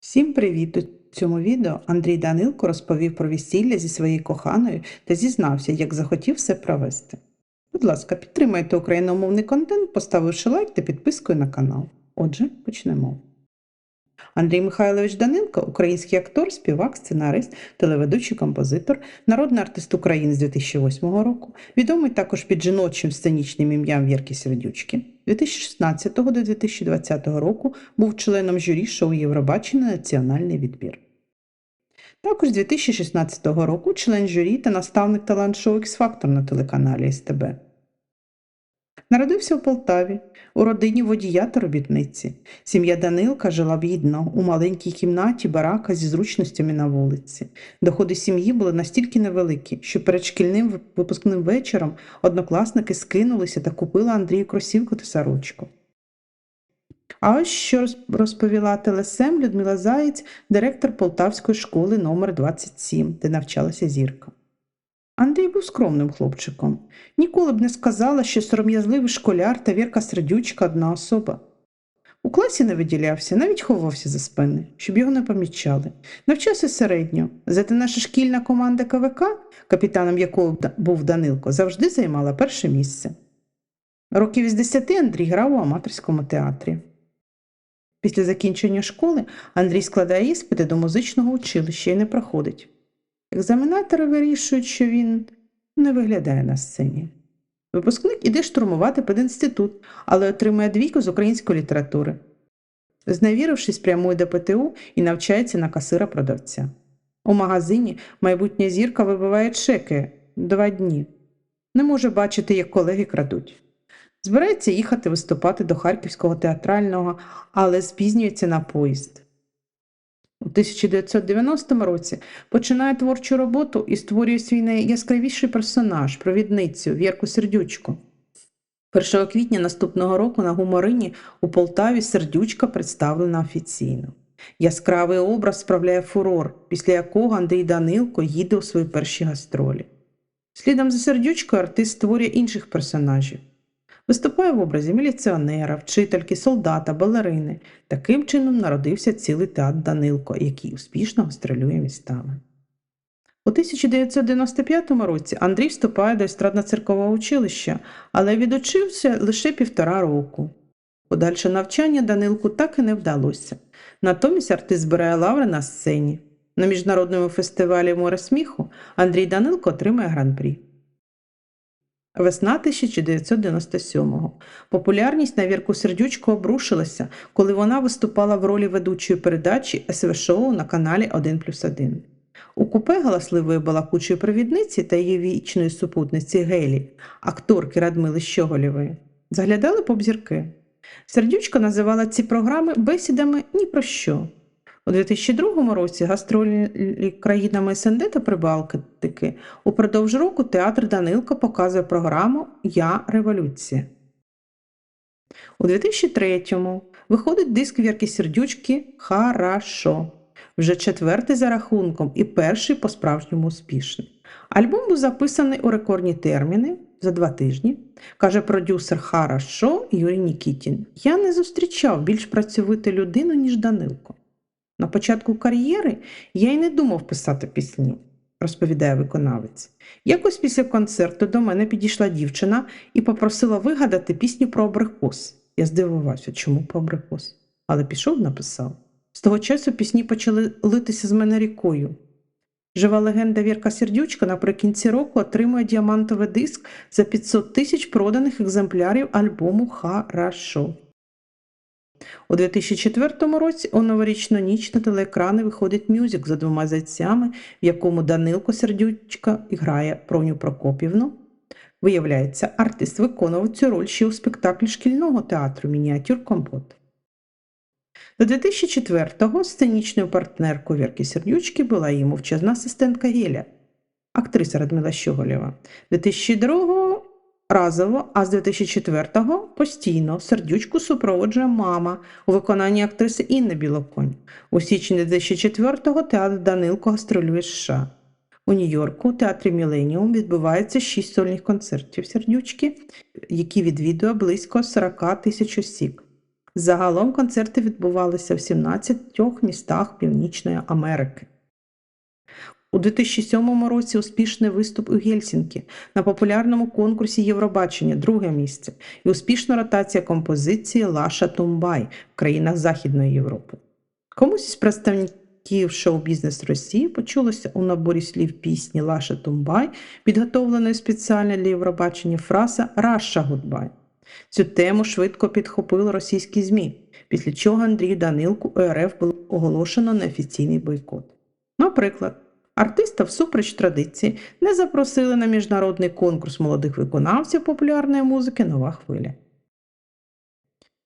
Всім привіт! У цьому відео Андрій Данилко розповів про весілля зі своєю коханою та зізнався, як захотів все провести. Будь ласка, підтримайте україномовний контент, поставивши лайк та підпискою на канал. Отже, почнемо. Андрій Михайлович Данилко український актор, співак, сценарист, телеведучий композитор, народний артист України з 2008 року, відомий також під жіночим сценічним ім'ям Вірки Сердючки. 2016 до 2020 року був членом журі шоу Євробачення Національний відбір. Також з 2016 року член журі та наставник талант-шоу X-Factor на телеканалі СТБ. Народився в Полтаві у родині водія та робітниці. Сім'я Данилка жила бідно у маленькій кімнаті барака зі зручностями на вулиці. Доходи сім'ї були настільки невеликі, що перед шкільним випускним вечором однокласники скинулися та купили Андрію кросівку та сорочку. А ось що розповіла телесем Людмила Заєць, директор Полтавської школи номер 27, де навчалася зірка. Андрій був скромним хлопчиком. Ніколи б не сказала, що сором'язливий школяр та Вірка Сердючка одна особа. У класі не виділявся, навіть ховався за спини, щоб його не помічали. Навчався середньо, зате наша шкільна команда КВК, капітаном якого був Данилко, завжди займала перше місце. Років із десяти Андрій грав у аматорському театрі. Після закінчення школи Андрій складає іспити до музичного училища і не проходить. Екзаменатори вирішують, що він не виглядає на сцені. Випускник іде штурмувати пединститут, але отримує двійку з української літератури. Зневірившись, прямує до ПТУ і навчається на касира продавця. У магазині майбутня зірка вибиває чеки два дні. Не може бачити, як колеги крадуть. Збирається їхати виступати до Харківського театрального, але спізнюється на поїзд. У 1990 році починає творчу роботу і створює свій найяскравіший персонаж провідницю Вірку Сердючку. 1 квітня наступного року на гуморині у Полтаві Сердючка представлена офіційно. Яскравий образ справляє фурор, після якого Андрій Данилко їде у свої перші гастролі. Слідом за Сердючкою артист створює інших персонажів. Виступає в образі міліціонера, вчительки, солдата, балерини. Таким чином народився цілий театр Данилко, який успішно гастролює містами. У 1995 році Андрій вступає до естрадно-циркового училища, але відучився лише півтора року. Подальше навчання Данилку так і не вдалося. Натомість артист збирає лаври на сцені. На міжнародному фестивалі Море сміху Андрій Данилко отримує гран-прі. Весна 1997-го. Популярність на Вірку Сердючку обрушилася, коли вона виступала в ролі ведучої передачі СВ-шоу на каналі 1 плюс 1. У купе галасливої балакучої провідниці та її вічної супутниці Гелі, акторки Радмили Щоголєвої, заглядали поп-зірки. Сердючка називала ці програми бесідами ні про що. У 2002 році гастролі країнами СНД та Прибалтики упродовж року театр Данилко показує програму Я революція. У 2003-му виходить диск Вірки Сердючки Харашо. Вже четвертий за рахунком і перший по-справжньому успішний. Альбом був записаний у рекордні терміни за два тижні, каже продюсер Харашо Юрій Нікітін. Я не зустрічав більш працьовиту людину, ніж Данилко. На початку кар'єри я й не думав писати пісні, розповідає виконавець. Якось після концерту до мене підійшла дівчина і попросила вигадати пісню про абрикос. Я здивувався, чому про абрикос? Але пішов, написав. З того часу пісні почали литися з мене рікою. Жива легенда Вірка Сердючка наприкінці року отримує діамантовий диск за 500 тисяч проданих екземплярів альбому Харашо. У 2004 році у новорічну ніч на телеекрани виходить мюзик за двома зайцями, в якому Данилко Сердючка грає Проню Прокопівну. Виявляється, артист виконував цю роль ще у спектаклі шкільного театру Мініатюр Компот. До 2004-го сценічною партнеркою Вірки Сердючки була її мовчазна асистентка Геля, актриса Радмила Щоголєва. 2002-го разово, а з 2004-го постійно сердючку супроводжує мама у виконанні актриси Інни Білоконь. У січні 2004-го театр Данилко гастролює США. У Нью-Йорку у театрі Міленіум відбувається шість сольних концертів сердючки, які відвідує близько 40 тисяч осіб. Загалом концерти відбувалися в 17 містах Північної Америки. У 2007 році успішний виступ у Гельсінкі на популярному конкурсі Євробачення друге місце і успішна ротація композиції Лаша Тумбай в країнах Західної Європи. Комусь із представників шоу-бізнес Росії почулося у наборі слів пісні Лаша Тумбай, підготовленої спеціально для Євробачення фраза Раша Гудбай. Цю тему швидко підхопили російські ЗМІ, після чого Андрію Данилку у РФ було оголошено неофіційний бойкот. Наприклад, артиста всупереч традиції не запросили на міжнародний конкурс молодих виконавців популярної музики Нова хвиля.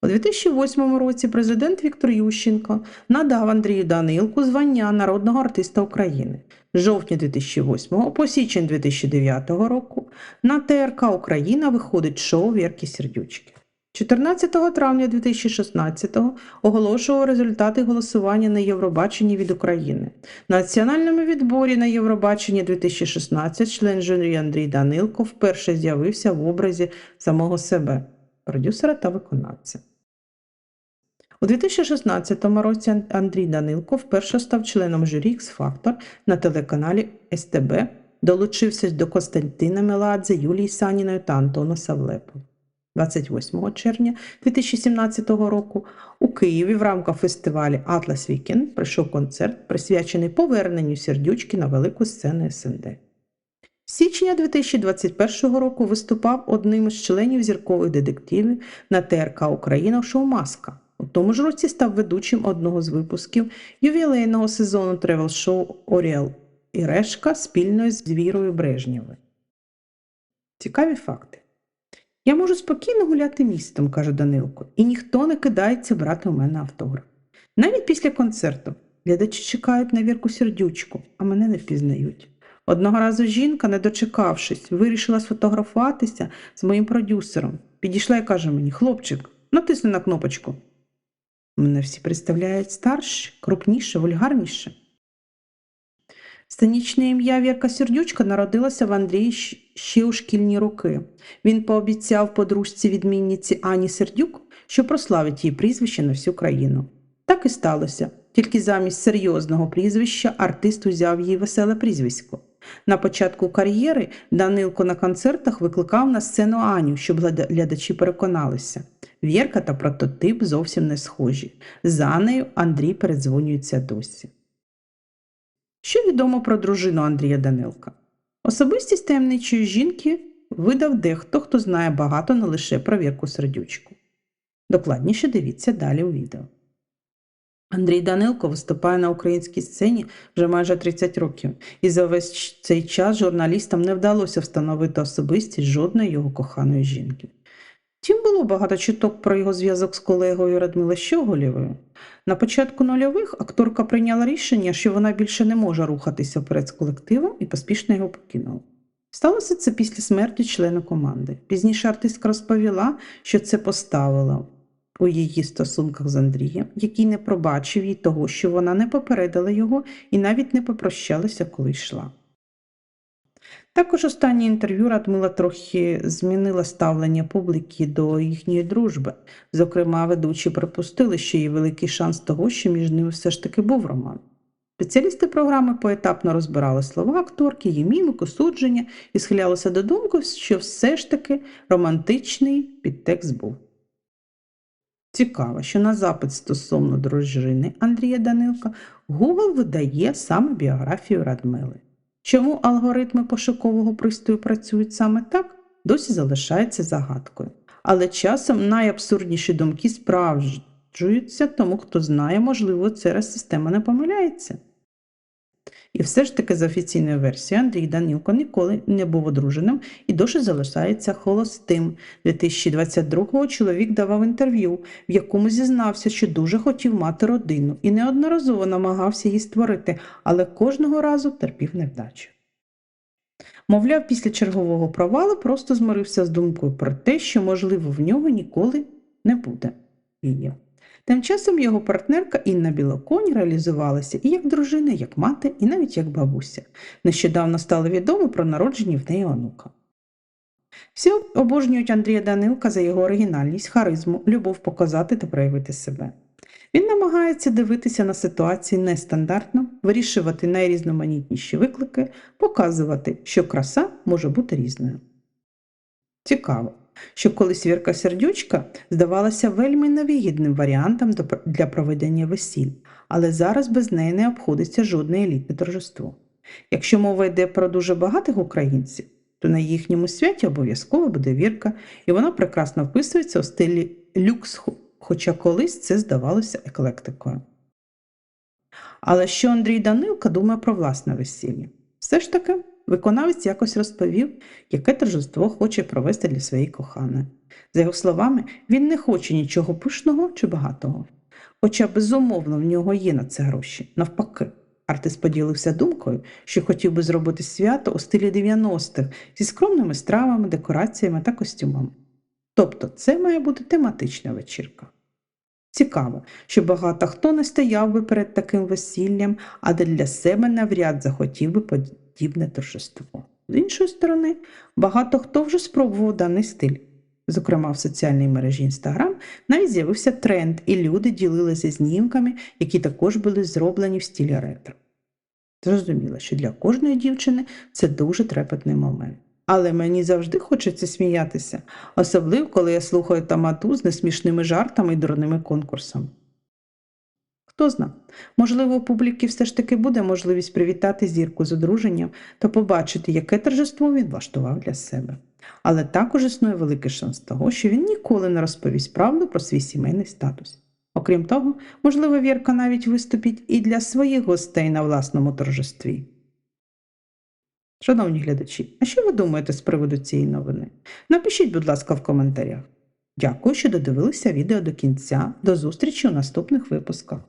У 2008 році президент Віктор Ющенко надав Андрію Данилку звання народного артиста України. З жовтня 2008 по січень 2009 року на ТРК Україна виходить шоу Вірки Сердючки. 14 травня 2016 оголошував результати голосування на Євробаченні від України. На національному відборі на Євробаченні 2016 член журі Андрій Данилко вперше з'явився в образі самого себе, продюсера та виконавця. У 2016 році Андрій Данилко вперше став членом журі X-Factor на телеканалі СТБ, долучився до Костянтина Меладзе, Юлії Саніної та Антона Савлепова. 28 червня 2017 року у Києві в рамках фестивалю Атлас Вікенд пройшов концерт, присвячений поверненню сердючки на велику сцену СНД. З січня 2021 року виступав одним із членів зіркових детективів на ТРК Україна в шоу Маска. У тому ж році став ведучим одного з випусків ювілейного сезону тревел-шоу Оріал і Решка спільно з Вірою Брежнєвою. Цікаві факти. Я можу спокійно гуляти містом, каже Данилко, і ніхто не кидається брати у мене автограф. Навіть після концерту глядачі чекають на вірку сердючку, а мене не впізнають. Одного разу жінка, не дочекавшись, вирішила сфотографуватися з моїм продюсером. Підійшла і каже мені: хлопчик, натисни на кнопочку. Мене всі представляють старше, крупніше, вульгарніше. Сценічне ім'я Вірка Сердючка народилося в Андрії ще у шкільні роки. Він пообіцяв подружці відмінниці Ані Сердюк, що прославить її прізвище на всю країну. Так і сталося. Тільки замість серйозного прізвища артист узяв її веселе прізвисько. На початку кар'єри Данилко на концертах викликав на сцену Аню, щоб глядачі переконалися. Вірка та прототип зовсім не схожі. За нею Андрій передзвонюється досі. Що відомо про дружину Андрія Данилка? Особистість таємничої жінки видав дехто, хто знає багато не лише про Вірку Сердючку. Докладніше дивіться далі у відео. Андрій Данилко виступає на українській сцені вже майже 30 років, і за весь цей час журналістам не вдалося встановити особистість жодної його коханої жінки. Втім, було багато чуток про його зв'язок з колегою Радмила Щоголєвою. На початку нульових акторка прийняла рішення, що вона більше не може рухатися вперед з колективом і поспішно його покинула. Сталося це після смерті члена команди. Пізніше артистка розповіла, що це поставило у її стосунках з Андрієм, який не пробачив їй того, що вона не попередила його і навіть не попрощалася, коли йшла. Також останнє інтерв'ю Радмила трохи змінила ставлення публіки до їхньої дружби. Зокрема, ведучі припустили, що є великий шанс того, що між ними все ж таки був роман. Спеціалісти програми поетапно розбирали слова акторки, її мімику, судження і схилялися до думки, що все ж таки романтичний підтекст був. Цікаво, що на запит стосовно дружини Андрія Данилка Google видає саме біографію Радмили. Чому алгоритми пошукового пристрою працюють саме так, досі залишається загадкою. Але часом найабсурдніші думки справджуються, тому хто знає, можливо, ця система не помиляється. І все ж таки, за офіційною версією, Андрій Данілко ніколи не був одруженим і досі залишається холостим. 2022-го чоловік давав інтерв'ю, в якому зізнався, що дуже хотів мати родину і неодноразово намагався її створити, але кожного разу терпів невдачу. Мовляв, після чергового провалу просто змирився з думкою про те, що, можливо, в нього ніколи не буде її. Тим часом його партнерка Інна Білоконь реалізувалася і як дружина, як мати, і навіть як бабуся. Нещодавно стало відомо про народження в неї онука. Всі обожнюють Андрія Данилка за його оригінальність, харизму, любов показати та проявити себе. Він намагається дивитися на ситуації нестандартно, вирішувати найрізноманітніші виклики, показувати, що краса може бути різною. Цікаво, що колись Вірка Сердючка здавалася вельми невигідним варіантом для проведення весіль, але зараз без неї не обходиться жодне елітне торжество. Якщо мова йде про дуже багатих українців, то на їхньому святі обов'язково буде вірка, і вона прекрасно вписується у стилі люкс, хоча колись це здавалося еклектикою. Але що Андрій Данилка думає про власне весілля? Все ж таки, виконавець якось розповів, яке торжество хоче провести для своєї коханої. За його словами, він не хоче нічого пишного чи багатого. Хоча, безумовно, в нього є на це гроші. Навпаки, артист поділився думкою, що хотів би зробити свято у стилі 90-х зі скромними стравами, декораціями та костюмами. Тобто це має бути тематична вечірка. Цікаво, що багато хто не стояв би перед таким весіллям, а для себе навряд захотів би подібне торжество. З іншої сторони, багато хто вже спробував даний стиль. Зокрема, в соціальній мережі Instagram навіть з'явився тренд, і люди ділилися знімками, які також були зроблені в стилі ретро. Зрозуміло, що для кожної дівчини це дуже трепетний момент. Але мені завжди хочеться сміятися, особливо коли я слухаю тамату з несмішними жартами і дурними конкурсами. Хто зна, можливо, у публіки все ж таки буде можливість привітати зірку з одруженням та побачити, яке торжество він влаштував для себе. Але також існує великий шанс того, що він ніколи не розповість правду про свій сімейний статус. Окрім того, можливо, Вірка навіть виступить і для своїх гостей на власному торжестві. Шановні глядачі, а що ви думаєте з приводу цієї новини? Напишіть, будь ласка, в коментарях. Дякую, що додивилися відео до кінця. До зустрічі у наступних випусках.